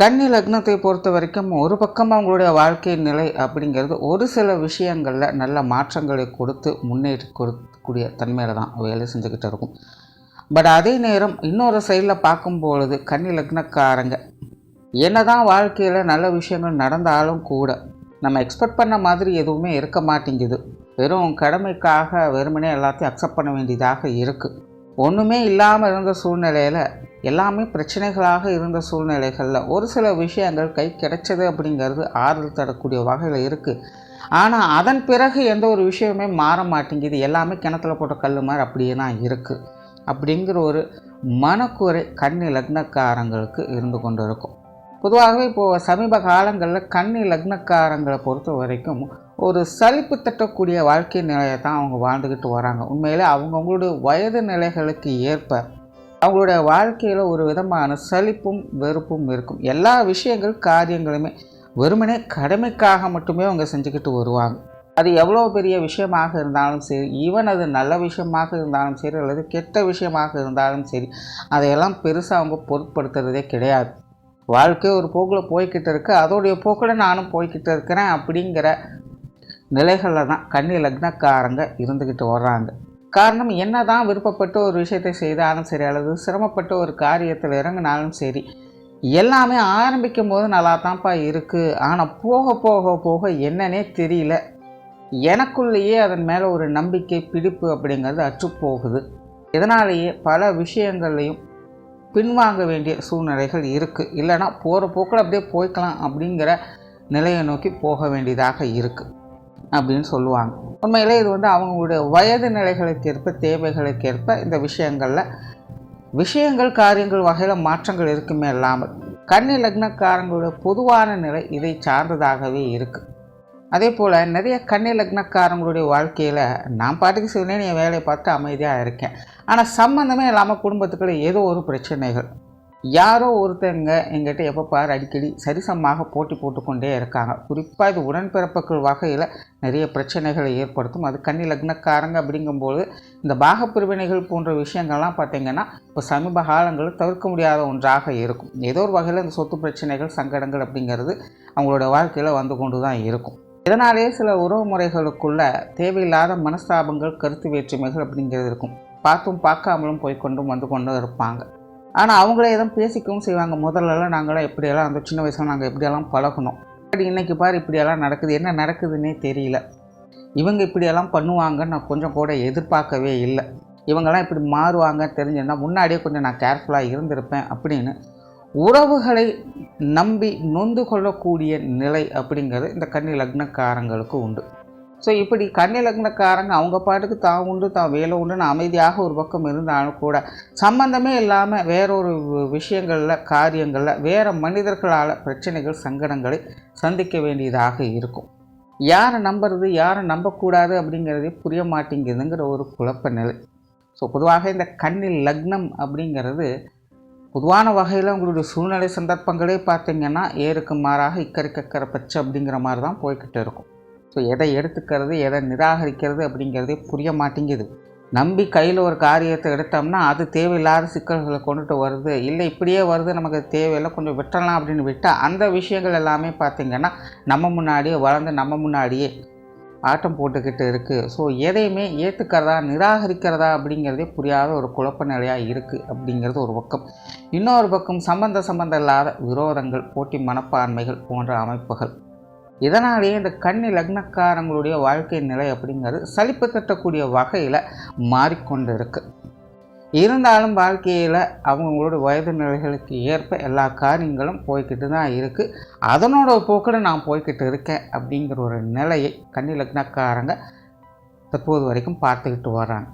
கன்னி லக்னத்தை பொறுத்த வரைக்கும் ஒரு பக்கம் அவங்களுடைய வாழ்க்கை நிலை அப்படிங்கிறது ஒரு சில விஷயங்களில் நல்ல மாற்றங்களை கொடுத்து முன்னேறி கொடுக்கக்கூடிய தன்மையில் தான் வேலை செஞ்சுக்கிட்டு இருக்கும். பட் அதே நேரம் இன்னொரு சைடில் பார்க்கும்பொழுது கன்னி லக்னக்காரங்க என்ன தான் வாழ்க்கையில் நல்ல விஷயங்கள் நடந்தாலும் கூட நம்ம எக்ஸ்பெக்ட் பண்ண மாதிரி எதுவுமே இருக்க மாட்டேங்குது. வெறும் கடமைக்காக வெறுமனே எல்லாத்தையும் அக்செப்ட் பண்ண வேண்டியதாக இருக்குது ஒன்றுமே இல்லாமல் இருந்த சூழ்நிலையில் எல்லாமே பிரச்சனைகளாக இருந்த சூழ்நிலைகளில் ஒரு சில விஷயங்கள் கை கிடைச்சது அப்படிங்கிறது ஆறுதல் தரக்கூடிய வகையில் இருக்குது ஆனால் அதன் பிறகு எந்த ஒரு விஷயமே மாற மாட்டேங்குது. எல்லாமே கிணத்துல போட்ட கல் மாதிரி அப்படியே தான் இருக்குது அப்படிங்கிற ஒரு மனக்குறை கன்னி லக்னக்காரங்களுக்கு இருந்து கொண்டு இருக்கும் பொதுவாகவே இப்போது சமீப காலங்களில் கன்னி லக்னக்காரங்களை பொறுத்த வரைக்கும் ஒரு சலிப்பு தட்டக்கூடிய வாழ்க்கை நிலையை தான் அவங்க வாழ்ந்துக்கிட்டு வராங்க. உண்மையிலே அவங்கவுங்களுடைய வயது நிலைகளுக்கு ஏற்ப அவங்களுடைய வாழ்க்கையில் ஒரு விதமான சலிப்பும் வெறுப்பும் இருக்கும். எல்லா விஷயங்கள் காரியங்களுமே வெறுமனே கடமைக்காக மட்டுமே அவங்க செஞ்சுக்கிட்டு வருவாங்க. அது எவ்வளோ பெரிய விஷயமாக இருந்தாலும் சரி ஈவன் அது நல்ல விஷயமாக இருந்தாலும் சரி அல்லது கெட்ட விஷயமாக இருந்தாலும் சரி அதையெல்லாம் பெருசாக அவங்க பொருட்படுத்துறதே கிடையாது. வாழ்க்கை ஒரு போக்கில் போய்கிட்டு இருக்கு. அதோடைய போக்கில் நானும் போய்கிட்டு இருக்கிறேன் அப்படிங்கிற நிலைகளில் தான் கன்னி லக்னக்காரங்க இருந்துக்கிட்டு வர்றாங்க. காரணம் என்ன தான் விருப்பப்பட்டு ஒரு விஷயத்தை செய்தாலும் சரி அல்லது சிரமப்பட்டு ஒரு காரியத்தில் இறங்கினாலும் சரி எல்லாமே ஆரம்பிக்கும் போது நல்லா தான்ப்பா இருக்குது ஆனால் போக போக போக என்னன்னே தெரியல. எனக்குள்ளேயே அதன் மேலே ஒரு நம்பிக்கை பிடிப்பு அப்படிங்கிறது அற்றுப்போகுது. இதனாலேயே பல விஷயங்கள்லையும் பின்வாங்க வேண்டிய சூழ்நிலைகள் இருக்குது இல்லைனா போகிற போக்கில் அப்படியே போய்க்கலாம் அப்படிங்கிற நிலையை நோக்கி போக வேண்டியதாக இருக்குது அப்படின்னு சொல்லுவாங்க. உண்மையிலே இது வந்து அவங்களுடைய வயது நிலைகளுக்கு ஏற்ப தேவைகளுக்கு ஏற்ப இந்த விஷயங்களில் விஷயங்கள் காரியங்கள் வகையில் மாற்றங்கள் இருக்குமே இல்லாமல் கன்னி லக்னக்காரங்களுடைய பொதுவான நிலை இதை சார்ந்ததாகவே இருக்குது அதே போல் நிறைய கன்னி லக்னக்காரங்களுடைய வாழ்க்கையில் நான் பாட்டுக்கு சிவனே என் வேலையை பார்த்து அமைதியாக இருக்கேன். ஆனால் சம்மந்தமே இல்லாமல் குடும்பத்துக்குள்ளே ஏதோ ஒரு பிரச்சனைகள். யாரோ ஒருத்தங்க எங்கிட்ட எப்போ பார் அடிக்கடி சரிசமமாக போட்டி போட்டுக்கொண்டே இருக்காங்க. குறிப்பாக இது உடன்பிறப்புகள் வகையில் நிறைய பிரச்சனைகளை ஏற்படுத்தும். அது கன்னி லக்னக்காரங்க அப்படிங்கும்போது இந்த பாகப்பிரிவினைகள் போன்ற விஷயங்கள்லாம் பார்த்திங்கன்னா இப்போ சமீப காலங்களில் தவிர்க்க முடியாத ஒன்றாக இருக்கும். ஏதோ ஒரு வகையில் இந்த சொத்து பிரச்சனைகள் சங்கடங்கள் அப்படிங்கிறது அவங்களோட வாழ்க்கையில் வந்து கொண்டு தான் இருக்கும். இதனாலேயே சில உறவு முறைகளுக்குள்ள தேவையில்லாத மனஸ்தாபங்கள் கருத்து வேற்றுமைகள் அப்படிங்கிறது இருக்கும். பார்த்தும் பார்க்காமலும் போய்கொண்டும் வந்து கொண்டும் இருப்பாங்க. ஆனால் அவங்களே எதுவும் பேசிக்கவும் செய்வாங்க. முதல்லலாம் நாங்களாம் எப்படியெல்லாம் அந்த சின்ன வயசில் நாங்கள் எப்படியெல்லாம் பழகணும் பட் இன்றைக்கி பாரு இப்படியெல்லாம் நடக்குது. என்ன நடக்குதுன்னே தெரியல. இவங்க இப்படியெல்லாம் பண்ணுவாங்கன்னு நான் கொஞ்சம் கூட எதிர்பார்க்கவே இல்லை. இவங்கெல்லாம் இப்படி மாறுவாங்க தெரிஞ்சுன்னா முன்னாடியே கொஞ்சம் நான் கேர்ஃபுல்லாக இருந்திருப்பேன் அப்படின்னு உறவுகளை நம்பி நொந்து கொள்ளக்கூடிய நிலை அப்படிங்கிறது இந்த கன்னி லக்னக்காரங்களுக்கு உண்டு. ஸோ இப்படி கண்ணிலக்னக்காரங்க அவங்க பாட்டுக்கு தான் உண்டு தான் வேலை உண்டுன்னு அமைதியாக ஒரு பக்கம் இருந்தாலும் கூட சம்பந்தமே இல்லாமல் வேறொரு விஷயங்களில் காரியங்களில் வேறு மனிதர்களால் பிரச்சனைகள் சங்கடங்களை சந்திக்க வேண்டியதாக இருக்கும். யாரை நம்புறது யாரை நம்பக்கூடாது அப்படிங்கிறதே புரிய மாட்டேங்குதுங்கிற ஒரு குழப்ப நிலை. ஸோ பொதுவாக இந்த கண்ணில் லக்னம் அப்படிங்கிறது பொதுவான வகையில் உங்களுடைய சூழ்நிலை சந்தர்ப்பங்களே பார்த்திங்கன்னா ஏருக்கு மாறாக இக்கரை பச்சை அப்படிங்கிற மாதிரி தான் போய்கிட்டு இருக்கும். ஸோ எதை எடுத்துக்கிறது எதை நிராகரிக்கிறது அப்படிங்கிறதே புரிய மாட்டேங்குது. நம்பி கையில் ஒரு காரியத்தை எடுத்தோம்னா அது தேவையில்லாத சிக்கல்களை கொண்டுட்டு வருது. இல்லை இப்படியே வருது நமக்கு தேவையில்லை கொஞ்சம் விட்டுறலாம் அப்படின்னு விட்டால் அந்த விஷயங்கள் எல்லாமே பார்த்திங்கன்னா நம்ம முன்னாடியே வளர்ந்து நம்ம முன்னாடியே ஆட்டம் போட்டுக்கிட்டு இருக்குது ஸோ எதையுமே ஏற்றுக்கிறதா நிராகரிக்கிறதா அப்படிங்கிறதே புரியாத ஒரு குழப்ப நிலையாக இருக்குது அப்படிங்கிறது ஒரு பக்கம். இன்னொரு பக்கம் சம்பந்த சம்பந்தம் இல்லாத விரோதங்கள் போட்டி மனப்பான்மைகள் போன்ற அமைப்புகள். இதனாலேயே இந்த கன்னி லக்னக்காரங்களுடைய வாழ்க்கை நிலை அப்படிங்கிறது சலிப்பு தட்டக்கூடிய வகையில் மாறிக்கொண்டு இருக்குது இருந்தாலும் வாழ்க்கையில் அவங்களோட வயது நிலைகளுக்கு ஏற்ப எல்லா காரியங்களும் போய்கிட்டு தான் இருக்குது அதனோட போக்கில் நான் போய்கிட்டு இருக்கேன் அப்படிங்கிற ஒரு நிலையை கன்னி லக்னக்காரங்க தற்போது வரைக்கும் பார்த்துக்கிட்டு வராங்க.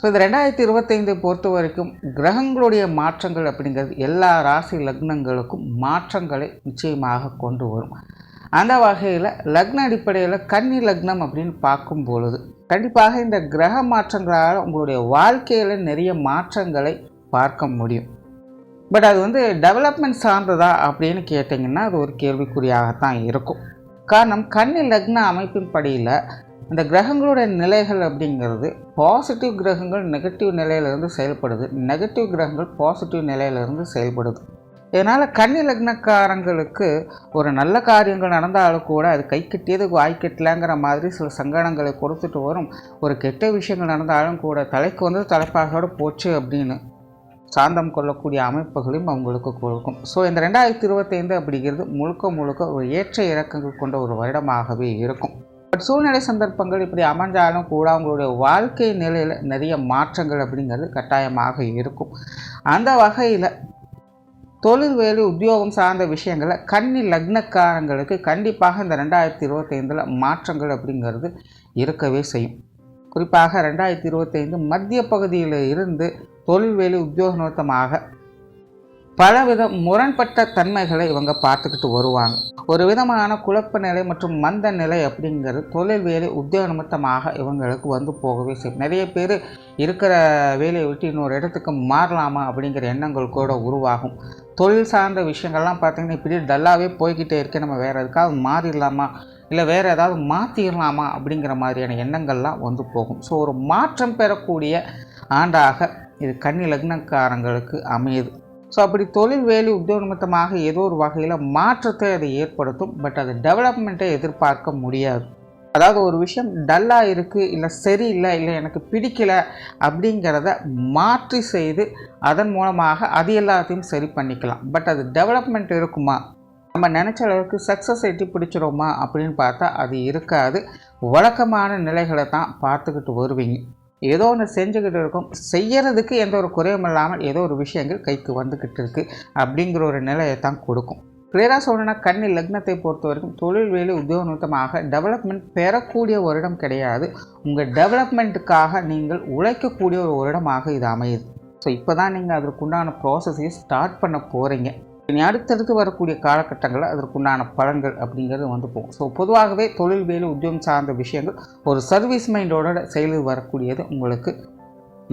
ஸோ இந்த ரெண்டாயிரத்தி இருபத்தைந்து பொறுத்த வரைக்கும் கிரகங்களுடைய மாற்றங்கள் அப்படிங்கிறது எல்லா ராசி லக்னங்களுக்கும் மாற்றங்களை நிச்சயமாக கொண்டு வரும். அந்த வகையில் லக்ன அடிப்படையில் கன்னி லக்னம் அப்படின்னு பார்க்கும் பொழுது கண்டிப்பாக இந்த கிரக மாற்றங்களால் உங்களுடைய வாழ்க்கையில் நிறைய மாற்றங்களை பார்க்க முடியும். பட் அது வந்து டெவலப்மெண்ட் சார்ந்ததா அப்படின்னு கேட்டிங்கன்னா அது ஒரு கேள்விக்குறியாகத்தான் இருக்கும். காரணம் கன்னி லக்ன அமைப்பின் படியில் இந்த கிரகங்களுடைய நிலைகள் அப்படிங்கிறது பாசிட்டிவ் கிரகங்கள் நெகட்டிவ் நிலையிலிருந்து செயல்படுது நெகட்டிவ் கிரகங்கள் பாசிட்டிவ் நிலையிலிருந்து செயல்படுது. இதனால் கன்னி லக்னக்காரங்களுக்கு ஒரு நல்ல காரியங்கள் நடந்தாலும் கூட அது கை கட்டியது வாய் கட்டலங்கிற மாதிரி சில சங்கடங்களை கொடுத்துட்டு வரும். ஒரு கெட்ட விஷயங்கள் நடந்தாலும் கூட தலைக்கு வந்து தலைப்பாகோடு போச்சு அப்படின்னு சாந்தம் கொள்ளக்கூடிய அமைப்புகளையும் அவங்களுக்கு கொடுக்கும். ஸோ இந்த ரெண்டாயிரத்தி இருபத்தைந்து அப்படிங்கிறது முழுக்க முழுக்க ஒரு ஏற்ற இறக்கங்கள் கொண்ட ஒரு வருடமாகவே இருக்கும். பட் சூழ்நிலை சந்தர்ப்பங்கள் இப்படி அமைஞ்சாலும் கூட அவங்களுடைய வாழ்க்கை நிலையில் நிறைய மாற்றங்கள் அப்படிங்கிறது கட்டாயமாக இருக்கும். அந்த வகையில் தொழில் வேலை உத்தியோகம் சார்ந்த விஷயங்களை கன்னி லக்னக்காரங்களுக்கு கண்டிப்பாக இந்த ரெண்டாயிரத்தி இருபத்தைந்தில் மாற்றங்கள் அப்படிங்கிறது இருக்கவே செய்யும். குறிப்பாக ரெண்டாயிரத்தி இருபத்தைந்து மத்திய பகுதியில் இருந்து தொழில் வேலை உத்தியோக பலவித முரண்பட்ட தன்மைகளை இவங்க பார்த்துக்கிட்டு வருவாங்க. ஒரு விதமான குழப்ப நிலை மற்றும் மந்த நிலை அப்படிங்கிறது தொழில் வேலை உத்தியோக நிமித்தமாக இவங்களுக்கு வந்து போகவே செய்யும். நிறைய பேர் இருக்கிற வேலையை விட்டு இன்னொரு இடத்துக்கு மாறலாமா அப்படிங்கிற எண்ணங்கள் கூட உருவாகும். தொழில் சார்ந்த விஷயங்கள்லாம் பார்த்திங்கன்னா இப்படி டல்லாகவே போய்கிட்டே இருக்கே. நம்ம வேறு எதுக்காவது மாறிடலாமா? இல்லை வேறு ஏதாவது மாற்றிடலாமா அப்படிங்கிற மாதிரியான எண்ணங்கள்லாம் வந்து போகும். ஸோ ஒரு மாற்றம் பெறக்கூடிய ஆண்டாக இது கன்னி லக்னக்காரங்களுக்கு அமையுது. ஸோ அப்படி தொழில் வேலை உத்தியோகமத்தமாக ஏதோ ஒரு வகையில் மாற்றத்தை அது ஏற்படுத்தும். பட் அது டெவலப்மெண்ட்டை எதிர்பார்க்க முடியாது. அதாவது ஒரு விஷயம் டல்லாக இருக்குது இல்லை சரியில்லை இல்லை எனக்கு பிடிக்கல அப்படிங்கிறத மாற்றி செய்து அதன் மூலமாக அது எல்லாத்தையும் சரி பண்ணிக்கலாம். பட் அது டெவலப்மெண்ட் இருக்குமா? நம்ம நினச்ச அளவுக்கு சக்ஸஸ் எட்டி பிடிச்சிரோமா அப்படின்னு பார்த்தா அது இருக்காது. வழக்கமான நிலைகளை தான் பார்த்துக்கிட்டு வருவீங்க. ஏதோ ஒன்று செஞ்சுக்கிட்டு இருக்கும் செய்கிறதுக்கு எந்த ஒரு குறையும் இல்லாமல் ஏதோ ஒரு விஷயங்கள் கைக்கு வந்துக்கிட்டு இருக்குது அப்படிங்கிற ஒரு நிலையை தான் கொடுக்கும். கிளியராக சொல்லணும்னா கண்ணி லக்னத்தை பொறுத்த வரைக்கும் தொழில் வேலை உத்தியோகமாக டெவலப்மெண்ட் பெறக்கூடிய ஒரு இடம் கிடையாது. உங்கள் டெவலப்மெண்ட்டுக்காக நீங்கள் உழைக்கக்கூடிய ஒரு இடமாக இது அமையுது. ஸோ இப்போ தான் நீங்கள் அதற்குண்டான ப்ராசஸையும் ஸ்டார்ட் பண்ண போகிறீங்க இனி அடுத்தடுத்து வரக்கூடிய காலகட்டங்களில் அதற்குண்டான பலன்கள் அப்படிங்கிறது வந்து போகும். ஸோ பொதுவாகவே தொழில் வேலை உத்தியோகம் சார்ந்த விஷயங்கள் ஒரு சர்வீஸ் மைண்டோட செயலில் வரக்கூடியது உங்களுக்கு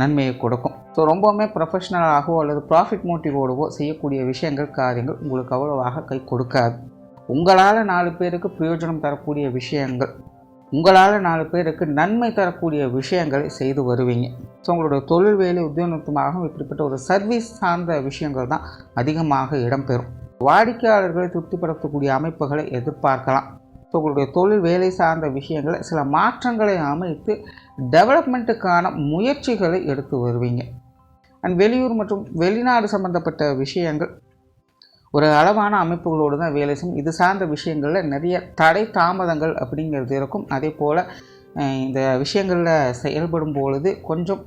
நன்மையை கொடுக்கும். ஸோ ரொம்பவுமே ப்ரொஃபஷ்னலாகவோ அல்லது ப்ராஃபிட் மோட்டிவோடவோ செய்யக்கூடிய விஷயங்கள் காரியங்கள் உங்களுக்கு அவ்வளவாக கை கொடுக்காது. உங்களால் நாலு பேருக்கு பிரயோஜனம் தரக்கூடிய விஷயங்கள் உங்களால் நாலு பேருக்கு நன்மை தரக்கூடிய விஷயங்களை செய்து வருவீங்க. ஸோ உங்களோட தொழில் வேலை உத்தியோகமாகவும் இப்படிப்பட்ட ஒரு சர்வீஸ் சார்ந்த விஷயங்கள் தான் அதிகமாக இடம்பெறும். வாடிக்கையாளர்களை திருப்திப்படுத்தக்கூடிய அமைப்புகளை எதிர்பார்க்கலாம். ஸோ உங்களுடைய தொழில் வேலை சார்ந்த விஷயங்களை சில மாற்றங்களை அமைத்து டெவலப்மெண்ட்டுக்கான முயற்சிகளை எடுத்து வருவீங்க. அண்ட் வெளியூர் மற்றும் வெளிநாடு சம்பந்தப்பட்ட விஷயங்கள் ஒரு அளவான அமைப்புகளோடு தான் வேலை செய்யும். இது சார்ந்த விஷயங்களில் நிறைய தடை தாமதங்கள் அப்படிங்கிறது இருக்கும். அதே போல் இந்த விஷயங்களில் செயல்படும் பொழுது கொஞ்சம்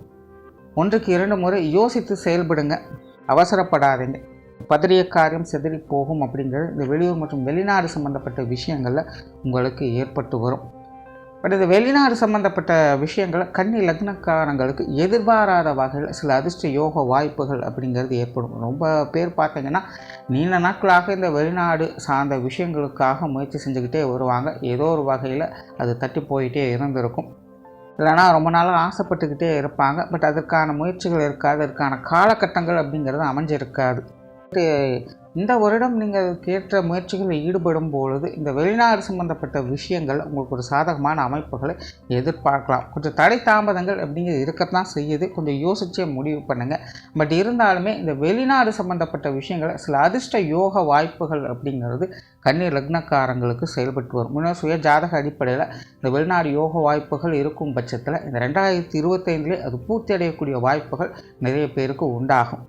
ஒன்றுக்கு இரண்டு முறை யோசித்து செயல்படுங்க. அவசரப்படாதீங்க. பதறிய காரியம் செதறி போகும் அப்படிங்கிறது இந்த வெளியூர் மற்றும் வெளிநாடு சம்மந்தப்பட்ட விஷயங்களில் உங்களுக்கு ஏற்பட்டு வரும். பட் இந்த வெளிநாடு சம்மந்தப்பட்ட விஷயங்களை கன்னி லக்னக்காரங்களுக்கு எதிர்பாராத வகையில் சில அதிர்ஷ்ட யோக வாய்ப்புகள் அப்படிங்கிறது ஏற்படும். ரொம்ப பேர் பார்த்தீங்கன்னா நீண்ட நாட்களாக இந்த வெளிநாடு சார்ந்த விஷயங்களுக்காக முயற்சி செஞ்சுக்கிட்டே வருவாங்க. ஏதோ ஒரு வகையில் அது தட்டி போயிட்டே இருந்திருக்கும். இல்லைனா ரொம்ப நாளாக ஆசைப்பட்டுக்கிட்டே இருப்பாங்க. பட் அதற்கான முயற்சிகள் இருக்காது. அதற்கான காலகட்டங்கள் அப்படிங்கிறது அமைஞ்சிருக்காது. இந்த வருடம் நீங்கள் கேட்ட முயற்சிகளில் ஈடுபடும் பொழுது இந்த வெளிநாடு சம்பந்தப்பட்ட விஷயங்கள் உங்களுக்கு ஒரு சாதகமான அமைப்புகளை எதிர்பார்க்கலாம். கொஞ்சம் தடை தாமதங்கள் அப்படிங்கிறது இருக்கத்தான் செய்யுது. கொஞ்சம் யோசிச்சே முடிவு பண்ணுங்கள் பட் இருந்தாலுமே இந்த வெளிநாடு சம்பந்தப்பட்ட விஷயங்களை சில அதிர்ஷ்ட யோக வாய்ப்புகள் அப்படிங்கிறது கண்ணீர் லக்னக்காரங்களுக்கு செயல்பட்டு வரும். முன்னே சுய ஜாதக அடிப்படையில் இந்த வெளிநாடு யோக வாய்ப்புகள் இருக்கும் பட்சத்தில் இந்த ரெண்டாயிரத்தி இருபத்தைந்துலேயே அது பூர்த்தி அடையக்கூடிய வாய்ப்புகள் நிறைய பேருக்கு உண்டாகும்.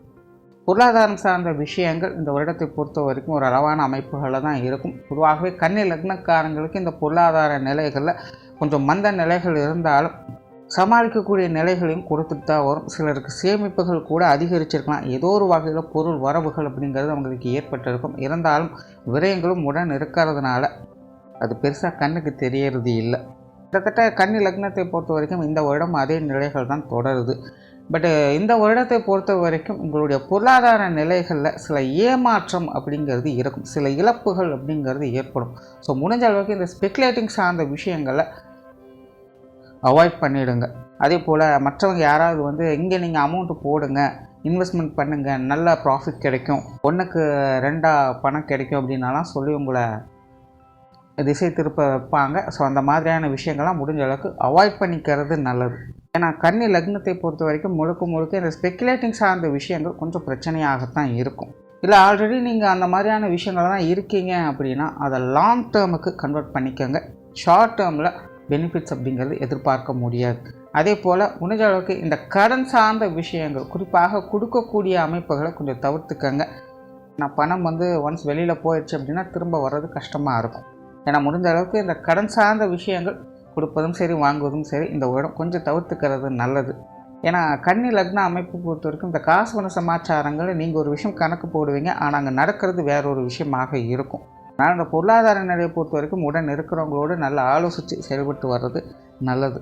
பொருளாதாரம் சார்ந்த விஷயங்கள் இந்த வருடத்தை பொறுத்த வரைக்கும் ஒரு அளவான அமைப்புகளில் தான் இருக்கும். பொதுவாகவே கன்னி லக்னக்காரங்களுக்கு இந்த பொருளாதார நிலைகளில் கொஞ்சம் மந்த நிலைகள் இருந்தாலும் சமாளிக்கக்கூடிய நிலைகளையும் கொடுத்துட்டு தான் வரும். சிலருக்கு சேமிப்புகள் கூட அதிகரிச்சிருக்கலாம். ஏதோ ஒரு வகையில் பொருள் வரவுகள் அப்படிங்கிறது அவங்களுக்கு ஏற்பட்டிருக்கும். இருந்தாலும் விரயங்களும் உடன் இருக்கிறதுனால அது பெருசாக கண்ணுக்கு தெரியறது இல்லை. கிட்டத்தட்ட கன்னி லக்னத்தை பொறுத்த வரைக்கும் இந்த வருடம் அதே நிலைகள் தான் தொடருது. பட்டு uh, இந்த வருடத்தை பொறுத்த வரைக்கும் உங்களுடைய பொருளாதார நிலைகளில் சில ஏமாற்றம் அப்படிங்கிறது இருக்கும். சில இழப்புகள் அப்படிங்கிறது ஏற்படும். ஸோ முடிஞ்ச அளவுக்கு இந்த ஸ்பெக்குலேட்டிங் சார்ந்த விஷயங்களை அவாய்ட் பண்ணிவிடுங்க அதே போல் மற்றவங்க யாராவது வந்து இங்கே நீங்கள் அமௌண்ட்டு போடுங்க இன்வெஸ்ட்மெண்ட் பண்ணுங்கள் நல்ல ப்ராஃபிட் கிடைக்கும். ஒன்றுக்கு ரெண்டாக பணம் கிடைக்கும் அப்படின்னாலாம் சொல்லி உங்களை திசை திருப்ப வைப்பாங்க. ஸோ அந்த மாதிரியான விஷயங்கள்லாம் முடிஞ்ச அளவுக்கு அவாய்ட் பண்ணிக்கிறது நல்லது. ஏன்னா கன்னி லக்னத்தை பொறுத்த வரைக்கும் முழுக்க முழுக்க இந்த ஸ்பெக்குலேட்டிங் சார்ந்த விஷயங்கள் கொஞ்சம் பிரச்சனையாகத்தான் இருக்கும். இல்லை ஆல்ரெடி நீங்கள் அந்த மாதிரியான விஷயங்கள் தான் இருக்கீங்க அப்படின்னா அதை லாங் டேர்முக்கு கன்வெர்ட் பண்ணிக்கோங்க. ஷார்ட் டேர்மில் பெனிஃபிட்ஸ் அப்படிங்கிறது எதிர்பார்க்க முடியாது. அதே போல் முடிஞ்ச அளவுக்கு இந்த கடன் சார்ந்த விஷயங்கள் குறிப்பாக கொடுக்கக்கூடிய அமைப்புகளை கொஞ்சம் தவிர்த்துக்கங்க. நான் பணம் வந்து ஒன்ஸ் வெளியில் போயிடுச்சு அப்படின்னா திரும்ப வர்றது கஷ்டமாக இருக்கும். ஏன்னா முடிஞ்ச அளவுக்கு இந்த கடன் சார்ந்த விஷயங்கள் கொடுப்பதும் சரி வாங்குவதும் சரி இந்த உரம் கொஞ்சம் தவிர்த்துக்கிறது நல்லது. ஏன்னா கன்னி லக்ன அமைப்பு பொறுத்த வரைக்கும் இந்த காசு வன சமாச்சாரங்களை நீங்கள் ஒரு விஷயம் கணக்கு போடுவீங்க. ஆனால் அங்கே நடக்கிறது வேற ஒரு விஷயமாக இருக்கும். ஆனால் இந்த பொருளாதார நிலையை பொறுத்த வரைக்கும் உடன் இருக்கிறவங்களோடு நல்லா ஆலோசித்து செயல்பட்டு வர்றது நல்லது.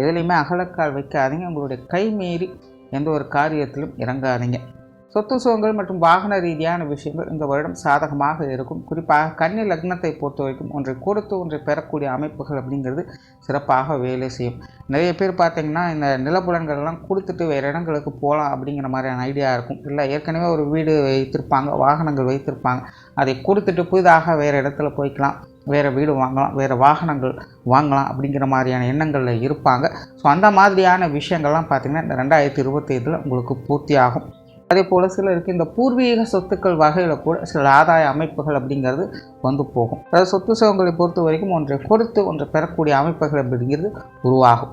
எதுலேயுமே அகலக்கால் வைக்காதீங்க. உங்களுடைய கை மீறி எந்த ஒரு காரியத்திலும் இறங்காதீங்க. சொத்து சுகங்கள் மற்றும் வாகன ரீதியான விஷயங்கள் இந்த வருடம் சாதகமாக இருக்கும். குறிப்பாக கன்னி லக்னத்தை பொறுத்த வரைக்கும் ஒன்றை கொடுத்து ஒன்றை பெறக்கூடிய அமைப்புகள் அப்படிங்கிறது சிறப்பாக வேலை செய்யும். நிறைய பேர் பார்த்தீங்கன்னா இந்த நிலப்புலன்கள்லாம் கொடுத்துட்டு வேறு இடங்களுக்கு போகலாம் அப்படிங்கிற மாதிரியான ஐடியா இருக்கும். இல்லை ஏற்கனவே ஒரு வீடு வைத்திருப்பாங்க வாகனங்கள் வைத்திருப்பாங்க. அதை கொடுத்துட்டு புதிதாக வேறு இடத்துல போய்க்கலாம் வேறு வீடு வாங்கலாம் வேறு வாகனங்கள் வாங்கலாம் அப்படிங்கிற மாதிரியான எண்ணங்களில் இருப்பாங்க. ஸோ அந்த மாதிரியான விஷயங்கள்லாம் பார்த்திங்கன்னா இந்த ரெண்டாயிரத்தி இருபத்தைந்தில் உங்களுக்கு பூர்த்தியாகும். அதே போல் சிலருக்கு இந்த பூர்வீக சொத்துக்கள் வகையில் கூட சில ஆதாய அமைப்புகள் அப்படிங்கிறது வந்து போகும். அதாவது சொத்து சுகங்களை பொறுத்த வரைக்கும் ஒன்றை கொடுத்து ஒன்றை பெறக்கூடிய அமைப்புகள் அப்படிங்கிறது உருவாகும்.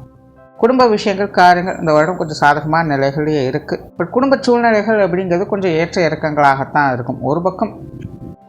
குடும்ப விஷயங்கள் காரியங்கள் இந்த வருடம் கொஞ்சம் சாதகமான நிலைகளே இருக்குது பட் குடும்ப சூழ்நிலைகள் அப்படிங்கிறது கொஞ்சம் ஏற்ற இறக்கங்களாகத்தான் இருக்கும். ஒரு பக்கம்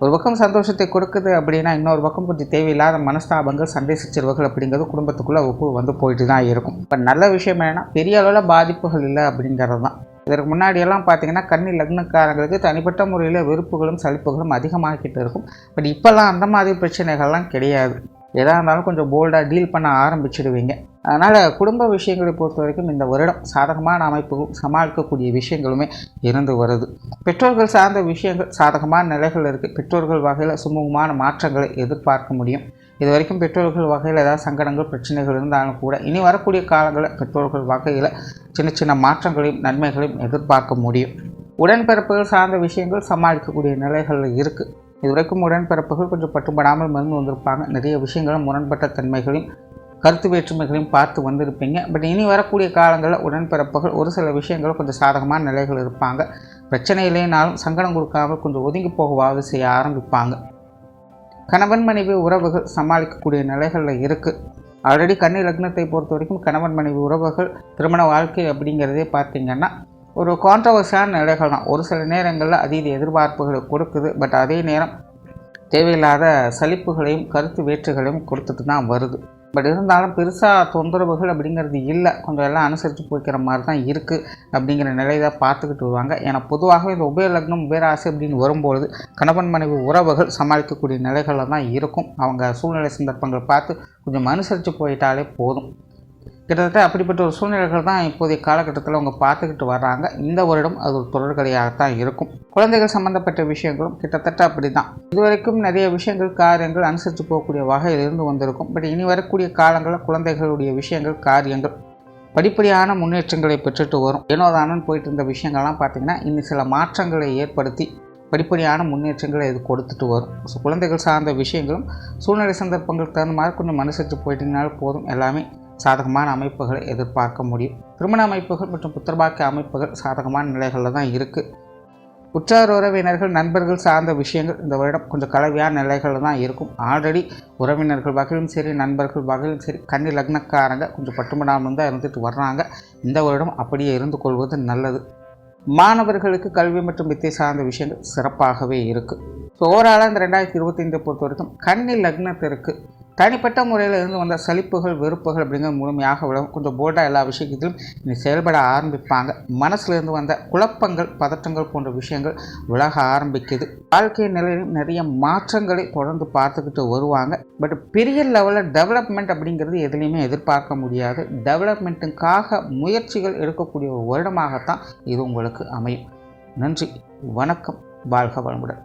ஒரு பக்கம் சந்தோஷத்தை கொடுக்குது அப்படின்னா இன்னொரு பக்கம் கொஞ்சம் தேவையில்லாத மனஸ்தாபங்கள் சண்டை சச்சரவுகள் அப்படிங்கிறது குடும்பத்துக்குள்ளே வந்து போயிட்டு தான் இருக்கும். இப்போ நல்ல விஷயம் என்னென்னா பெரிய அளவில் பாதிப்புகள் இல்லை அப்படிங்கிறது தான் இதற்கு முன்னாடியெல்லாம் பார்த்தீங்கன்னா கன்னி லக்னக்காரங்களுக்கு தனிப்பட்ட முறையில் வெறுப்புகளும் சலிப்புகளும் அதிகமாகிக்கிட்டு இருக்கும். பட் இப்போல்லாம் அந்த மாதிரி பிரச்சனைகள்லாம் கிடையாது. எதாக இருந்தாலும் கொஞ்சம் போல்டாக டீல் பண்ண ஆரம்பிச்சிடுவீங்க. அதனால் குடும்ப விஷயங்களை பொறுத்த வரைக்கும் இந்த வருடம் சாதகமான அமைப்புகளும் சமாளிக்கக்கூடிய விஷயங்களுமே இருந்து வருது. பெற்றோர்கள் சார்ந்த விஷயங்கள் சாதகமான நிலைகள் இருக்குது பெற்றோர்கள் வகையில் சுமூகமான மாற்றங்களை எதிர்பார்க்க முடியும். இது வரைக்கும் பெற்றோர்கள் வகையில் ஏதாவது சங்கடங்கள் பிரச்சனைகள் இருந்தாலும் கூட இனி வரக்கூடிய காலங்களில் பெற்றோர்கள் வகையில் சின்ன சின்ன மாற்றங்களையும் நன்மைகளையும் எதிர்பார்க்க முடியும். உடன்பிறப்புகள் சார்ந்த விஷயங்கள் சமாளிக்கக்கூடிய நிலைகளில் இருக்குது இது வரைக்கும் உடன்பிறப்புகள் கொஞ்சம் பட்டுப்படாமல் மருந்து வந்திருப்பாங்க. நிறைய விஷயங்களும் முரண்பட்ட தன்மைகளையும் கருத்து வேற்றுமைகளையும் பார்த்து வந்திருப்பீங்க. பட் இனி வரக்கூடிய காலங்களில் உடன்பிறப்புகள் ஒரு சில விஷயங்களும் கொஞ்சம் சாதகமான நிலைகள் இருப்பாங்க. பிரச்சனை இல்லைனாலும் சங்கடம் கொடுக்காமல் கொஞ்சம் ஒதுங்கி போகவாவது செய்ய ஆரம்பிப்பாங்க. கணவன் மனைவி உறவுகள் சமாளிக்கக்கூடிய நிலைகளில் இருக்குது ஆல்ரெடி கன்னி லக்னத்தை பொறுத்த வரைக்கும் கணவன் மனைவி உறவுகள் திருமண வாழ்க்கை அப்படிங்கிறதே பார்த்திங்கன்னா ஒரு கான்ட்ரவர்ஸான நிலைகள் தான். ஒரு சில நேரங்களில் அதீத எதிர்பார்ப்புகளை கொடுக்குது. பட் அதே நேரம் தேவையில்லாத சலிப்புகளையும் கருத்து வேற்றுகளையும் கொடுத்துட்டு தான் வருது. பட் இருந்தாலும் பெருசாக தொந்தரவுகள் அப்படிங்கிறது இல்லை. கொஞ்சம் எல்லாம் அனுசரித்து போய்க்கிற மாதிரி தான் இருக்குது அப்படிங்கிற நிலையை தான் பார்த்துக்கிட்டு வருவாங்க. ஏன்னா பொதுவாகவே இந்த உபய லக்னம் உபயராசி அப்படின்னு வரும்பொழுது கணவன் மனைவி உறவுகள் சமாளிக்கக்கூடிய நிலைகளில் தான் இருக்கும். அவங்க சூழ்நிலை சந்தர்ப்பங்கள் பார்த்து கொஞ்சம் அனுசரித்து போயிட்டாலே போதும். கிட்டத்தட்ட அப்படிப்பட்ட ஒரு சூழ்நிலைகள் தான் இப்போதைய காலகட்டத்தில் அவங்க பார்த்துக்கிட்டு வர்றாங்க. இந்த வருடம் அது ஒரு தொடர்கதையாகத்தான் இருக்கும். குழந்தைகள் சம்மந்தப்பட்ட விஷயங்களும் கிட்டத்தட்ட அப்படி தான் இதுவரைக்கும் நிறைய விஷயங்கள் காரியங்கள் அனுசரித்து போகக்கூடிய வகையில் இருந்து வந்திருக்கும். பட் இனி வரக்கூடிய காலங்களில் குழந்தைகளுடைய விஷயங்கள் காரியங்கள் படிப்படியான முன்னேற்றங்களை பெற்றுட்டு வரும். ஏனோதானன்னு போயிட்டு இருந்த விஷயங்கள்லாம் பார்த்திங்கன்னா இன்னும் சில மாற்றங்களை ஏற்படுத்தி படிப்படியான முன்னேற்றங்களை இது கொடுத்துட்டு வரும். ஸோ குழந்தைகள் சார்ந்த விஷயங்களும் சூழ்நிலை சந்தர்ப்பங்களுக்கு தகுந்த மாதிரி கொஞ்சம் மனுசரித்து போயிட்டீங்கனாலும் போதும். எல்லாமே சாதகமான அமைப்புகளை எதிர்பார்க்க முடியும். திருமண அமைப்புகள் மற்றும் புத்திரபாக்கிய அமைப்புகள் சாதகமான நிலைகளில் தான் இருக்குது உற்றார் உறவினர்கள் நண்பர்கள் சார்ந்த விஷயங்கள் இந்த வருடம் கொஞ்சம் கலவையான நிலைகளில் தான் இருக்கும். ஆல்ரெடி உறவினர்கள் வகையிலும் சரி நண்பர்கள் வகையிலும் சரி கன்னி லக்னக்காரங்க கொஞ்சம் பட்டுமடாமல் தான் இருந்துட்டு வர்றாங்க. இந்த வருடம் அப்படியே இருந்து கொள்வது நல்லது. மாணவர்களுக்கு கல்வி மற்றும் வித்தை சார்ந்த விஷயங்கள் சிறப்பாகவே இருக்குது ஸோ ஓவராலாக இந்த ரெண்டாயிரத்தி இருபத்தைந்தை பொறுத்த வரைக்கும் கன்னி லக்னத்திற்கு தனிப்பட்ட முறையில் இருந்து வந்த சலிப்புகள் வெறுப்புகள் அப்படிங்கிறது முழுமையாக விளவும் கொஞ்சம் போல்டாக எல்லா விஷயத்திலும் இனி செயல்பட ஆரம்பிப்பாங்க. மனசுலேருந்து வந்த குழப்பங்கள் பதற்றங்கள் போன்ற விஷயங்கள் விலக ஆரம்பிக்குது. வாழ்க்கை நிலையிலும் நிறைய மாற்றங்களை தொடர்ந்து பார்த்துக்கிட்டு வருவாங்க. பட் பெரிய லெவலில் டெவலப்மெண்ட் அப்படிங்கிறது எதுலேயுமே எதிர்பார்க்க முடியாது. டெவலப்மெண்ட்டுக்காக முயற்சிகள் எடுக்கக்கூடிய ஒரு வருடமாகத்தான் இது உங்களுக்கு அமையும். நன்றி வணக்கம் வாழ்க வளமுடன்.